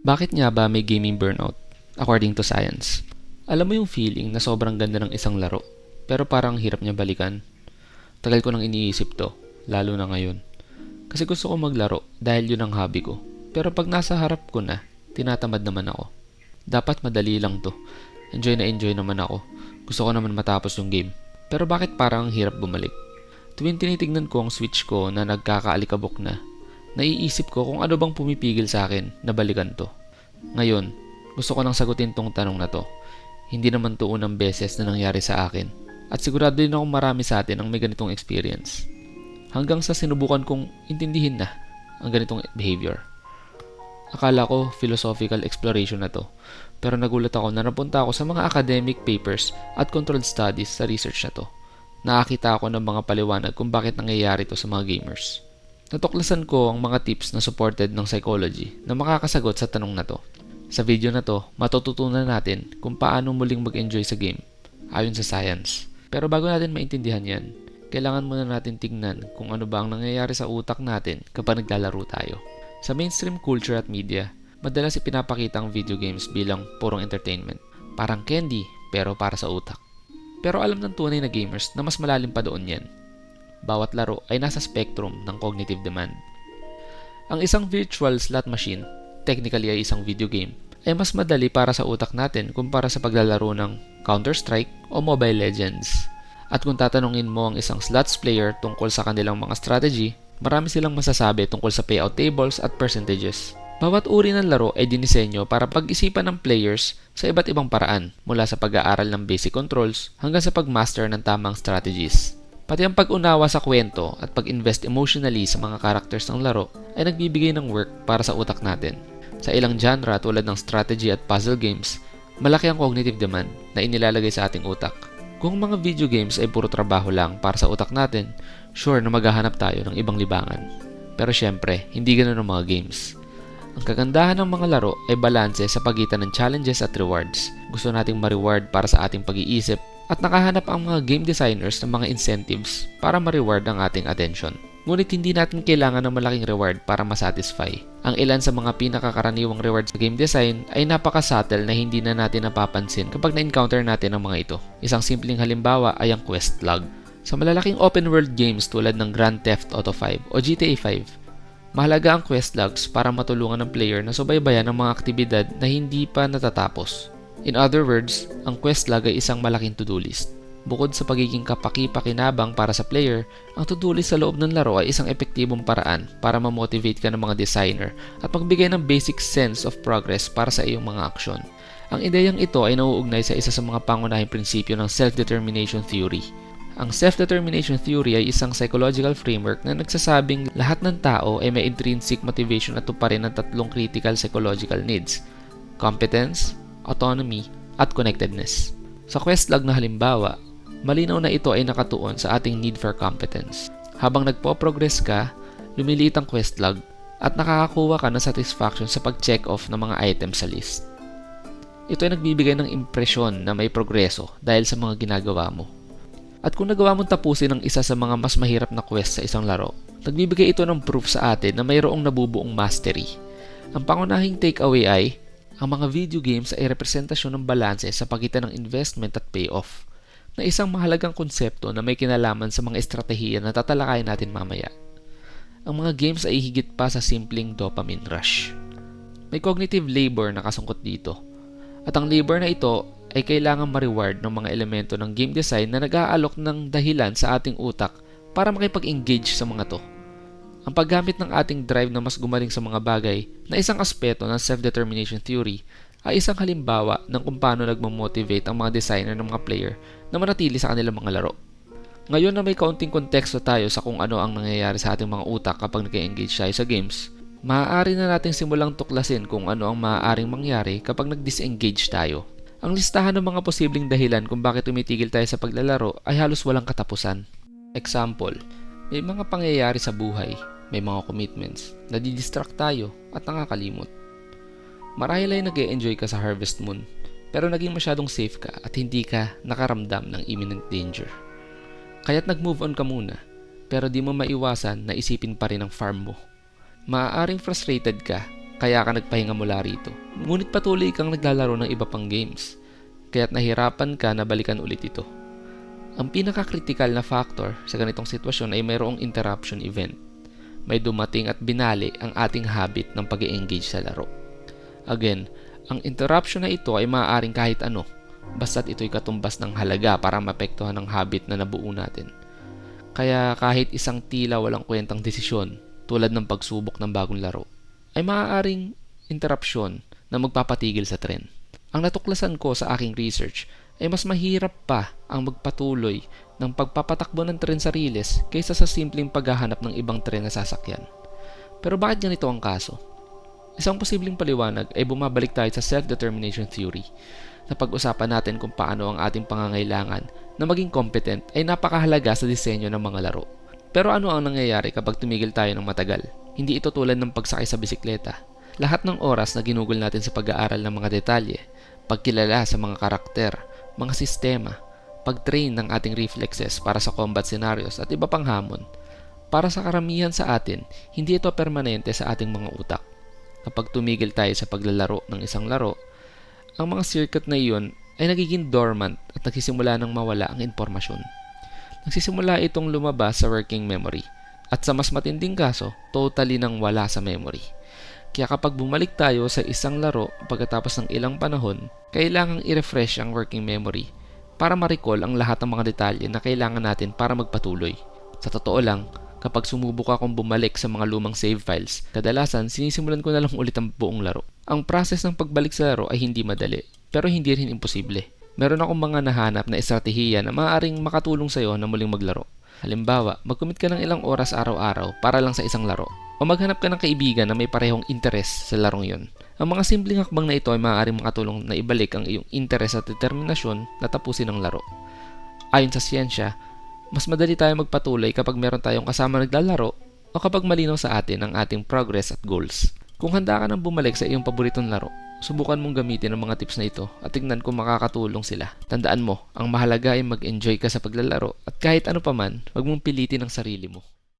Bakit nga ba may gaming burnout? According to science. Alam mo yung feeling na sobrang ganda ng isang laro, pero parang hirap niya balikan? Tagal ko nang iniisip to, lalo na ngayon. Kasi gusto ko maglaro dahil yun ang hobby ko. Pero pag nasa harap ko na, tinatamad naman ako. Dapat madali lang to. Enjoy na enjoy naman ako. Gusto ko naman matapos yung game. Pero bakit parang ang hirap bumalik? Tuwing tinitignan ko ang switch ko na nagkakaalikabok na, naiisip ko kung ano bang pumipigil sa akin na balikan to. Ngayon, gusto ko nang sagutin tong tanong na to. Hindi naman to unang beses na nangyari sa akin. At sigurado din ako marami sa atin ang may ganitong experience. Hanggang sa sinubukan kong intindihin na ang ganitong behavior. Akala ko philosophical exploration na to. Pero nagulat ako na napunta ako sa mga academic papers at controlled studies sa research na to. Nakakita ako ng mga paliwanag kung bakit nangyayari to sa mga gamers. Natuklasan ko ang mga tips na supported ng psychology na makakasagot sa tanong na to. Sa video na to, matututunan natin kung paano muling mag-enjoy sa game, ayon sa science. Pero bago natin maintindihan yan, kailangan muna natin tingnan kung ano ba ang nangyayari sa utak natin kapag naglalaro tayo. Sa mainstream culture at media, madalas ipinapakita ang video games bilang purong entertainment. Parang candy, pero para sa utak. Pero alam ng tunay na gamers na mas malalim pa doon yan bawat laro ay nasa spectrum ng cognitive demand. Ang isang virtual slot machine, technically ay isang video game, ay mas madali para sa utak natin kumpara sa paglalaro ng Counter-Strike o Mobile Legends. At kung tatanungin mo ang isang slots player tungkol sa kanilang mga strategy, marami silang masasabi tungkol sa payout tables at percentages. Bawat uri ng laro ay dinisenyo para pag-isipan ng players sa iba't ibang paraan mula sa pag-aaral ng basic controls hanggang sa pag-master ng tamang strategies. Pati ang pag-unawa sa kwento at pag-invest emotionally sa mga characters ng laro ay nagbibigay ng work para sa utak natin. Sa ilang genre tulad ng strategy at puzzle games, malaki ang cognitive demand na inilalagay sa ating utak. Kung mga video games ay puro trabaho lang para sa utak natin, sure na maghahanap tayo ng ibang libangan. Pero syempre, hindi ganoon ang mga games. Ang kagandahan ng mga laro ay balanse sa pagitan ng challenges at rewards. Gusto nating ma-reward para sa ating pag-iisip at nakahanap ang mga game designers ng mga incentives para ma-reward ang ating attention. Ngunit hindi natin kailangan ng malaking reward para masatisfy. Ang ilan sa mga pinakakaraniwang rewards sa game design ay napaka-subtle na hindi na natin napapansin kapag na-encounter natin ang mga ito. Isang simpleng halimbawa ay ang quest log. Sa malalaking open world games tulad ng Grand Theft Auto 5 o GTA 5, mahalaga ang quest logs para matulungan ng player na subaybayan ang mga aktibidad na hindi pa natatapos. In other words, ang quest log ay isang malaking to-do list. Bukod sa pagiging kapaki-pakinabang para sa player, ang to-do list sa loob ng laro ay isang epektibong paraan para ma-motivate ka ng mga designer at magbigay ng basic sense of progress para sa iyong mga aksyon. Ang ideyang ito ay nauugnay sa isa sa mga pangunahing prinsipyo ng self-determination theory. Ang self-determination theory ay isang psychological framework na nagsasabing lahat ng tao ay may intrinsic motivation at tuparin ng tatlong critical psychological needs. Competence, autonomy, at connectedness. Sa Questlog na halimbawa, malinaw na ito ay nakatuon sa ating need for competence. Habang nagpo-progress ka, lumiliit ang Questlog at nakakakuha ka ng satisfaction sa pag-check off ng mga items sa list. Ito ay nagbibigay ng impresyon na may progreso dahil sa mga ginagawa mo. At kung nagawa mong tapusin ang isa sa mga mas mahirap na quest sa isang laro, nagbibigay ito ng proof sa atin na mayroong nabubuong mastery. Ang pangunahing takeaway ay ang mga video games ay representasyon ng balanse sa pagitan ng investment at payoff, na isang mahalagang konsepto na may kinalaman sa mga estratehiya na tatalakayin natin mamaya. Ang mga games ay higit pa sa simpleng dopamine rush. May cognitive labor na kasungkot dito. At ang labor na ito ay kailangan ma-reward ng mga elemento ng game design na nag-aalok ng dahilan sa ating utak para makipag-engage sa mga to. Ang paggamit ng ating drive na mas gumaling sa mga bagay na isang aspeto ng self-determination theory ay isang halimbawa ng kung paano nagmamotivate ang mga designer ng mga player na manatili sa kanilang mga laro. Ngayon na may kaunting konteksto tayo sa kung ano ang nangyayari sa ating mga utak kapag nag-engage tayo sa games, maaari na nating simulang tuklasin kung ano ang maaaring mangyari kapag nag-disengage tayo. Ang listahan ng mga posibleng dahilan kung bakit tumitigil tayo sa paglalaro ay halos walang katapusan. Example, may mga pangyayari sa buhay, may mga commitments, nadidistract tayo at nakakalimot. Marahil ay nag enjoy ka sa Harvest Moon, pero naging masyadong safe ka at hindi ka nakaramdam ng imminent danger. Kaya't nag-move on ka muna, pero di mo maiwasan na isipin pa rin ang farm mo. Maaaring frustrated ka kaya ka nagpahinga mula rito. Ngunit patuloy kang naglalaro ng iba pang games, kaya't nahirapan ka na balikan ulit ito. Ang pinaka-critical na factor sa ganitong sitwasyon ay mayroong interruption event. May dumating at binali ang ating habit ng pag engage sa laro. Again, ang interruption na ito ay maaaring kahit ano, basta't ito'y katumbas ng halaga para mapektuhan ang habit na nabuo natin. Kaya kahit isang tila walang kwentang desisyon, tulad ng pagsubok ng bagong laro, ay maaaring interruption na magpapatigil sa tren. Ang natuklasan ko sa aking research ay mas mahirap pa ang magpatuloy ng pagpapatakbo ng tren sa riles kaysa sa simpleng paghahanap ng ibang tren na sasakyan. Pero bakit ganito ang kaso? Isang posibleng paliwanag ay bumabalik tayo sa self-determination theory na pag-usapan natin kung paano ang ating pangangailangan na maging competent ay napakahalaga sa disenyo ng mga laro. Pero ano ang nangyayari kapag tumigil tayo ng matagal? Hindi ito tulad ng pagsakay sa bisikleta. Lahat ng oras na ginugol natin sa pag-aaral ng mga detalye, pagkilala sa mga karakter, mga sistema, pag-train ng ating reflexes para sa combat scenarios at iba pang hamon. Para sa karamihan sa atin, hindi ito permanente sa ating mga utak. Kapag tumigil tayo sa paglalaro ng isang laro, ang mga circuit na iyon ay nagiging dormant at nagsisimula ng mawala ang impormasyon. Nagsisimula itong lumabas sa working memory at sa mas matinding kaso, totally nang wala sa memory. Kaya kapag bumalik tayo sa isang laro pagkatapos ng ilang panahon, kailangang i-refresh ang working memory para ma-recall ang lahat ng mga detalye na kailangan natin para magpatuloy. Sa totoo lang, kapag sumubok akong bumalik sa mga lumang save files, kadalasan sinisimulan ko na lang ulit ang buong laro. Ang process ng pagbalik sa laro ay hindi madali, pero hindi rin imposible. Meron akong mga nahanap na estratehiya na maaaring makatulong sa iyo na muling maglaro. Halimbawa, mag-commit ka ng ilang oras araw-araw para lang sa isang laro. O maghanap ka ng kaibigan na may parehong interes sa larong yon. Ang mga simpleng hakbang na ito ay maaaring makatulong na ibalik ang iyong interes at determinasyon na tapusin ang laro. Ayon sa siyensya, mas madali tayo magpatuloy kapag meron tayong kasama naglalaro o kapag malinaw sa atin ang ating progress at goals. Kung handa ka nang bumalik sa iyong paboritong laro, subukan mong gamitin ang mga tips na ito at tingnan kung makakatulong sila. Tandaan mo, ang mahalaga ay mag-enjoy ka sa paglalaro at kahit ano paman, huwag mong pilitin ang sarili mo.